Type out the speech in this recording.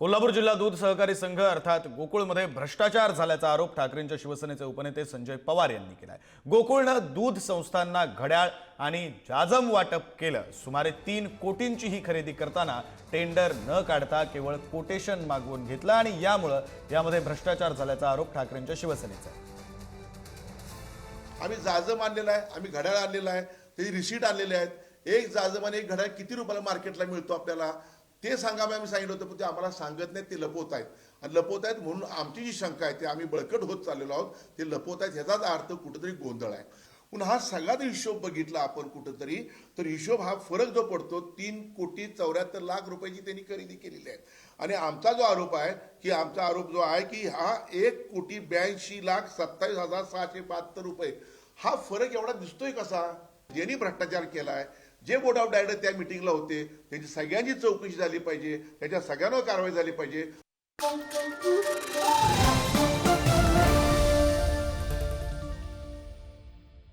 कोल्हापूर जिल्हा दूध सहकारी संघ अर्थात गोकुळमध्ये भ्रष्टाचार झाल्याचा आरोप ठाकरेंच्या शिवसेनेचे उपनेते संजय पवार यांनी केला आहे गोकुळनं दूध संस्थांना घड्याळ आणि जाजम वाटप केलं. सुमारे तीन कोटींची ही खरेदी करताना टेंडर न काढता केवळ कोटेशन मागवून घेतलं आणि यामुळं यामध्ये भ्रष्टाचार झाल्याचा आरोप ठाकरेंच्या शिवसेनेचा आहे. आम्ही जाजम आणलेला आहे आम्ही घड्याळ आणलेला आहे त्याची रिसीट आणलेले आहेत. एक जाजम आणि एक घड्याळ किती रुपयाला मार्केटला मिळतो आपल्याला? ते सांगा आम्ही सांगितलं होतं पण ते आम्हाला सांगत नाहीत ते लपवत आहेत. आणि लपवत आहेत म्हणून आमची जी शंका आहे ते आम्ही बळकट होत चाललेलो आहोत. ते लपवत आहेत ह्याचाच अर्थ कुठेतरी गोंधळ आहे. पुन्हा हा सगळा हिशोब बघितला आपण कुठंतरी तर हिशोब हा फरक जो पडतो तीन कोटी चौऱ्याहत्तर लाख रुपयाची त्यांनी खरेदी केलेली आहे. आणि आमचा जो आरोप आहे की आमचा आरोप जो आहे की हा एक कोटी ब्याऐंशी लाख सत्तावीस हजार सहाशे बहात्तर रुपये हा फरक एवढा दिसतोय कसा? ज्यांनी भ्रष्टाचार केला आहे जे बोर्ड ऑफ डायरेक्टर त्या मिटिंगला होते त्यांची सगळ्यांची चौकशी झाली पाहिजे त्याच्या सगळ्यांवर कारवाई झाली पाहिजे.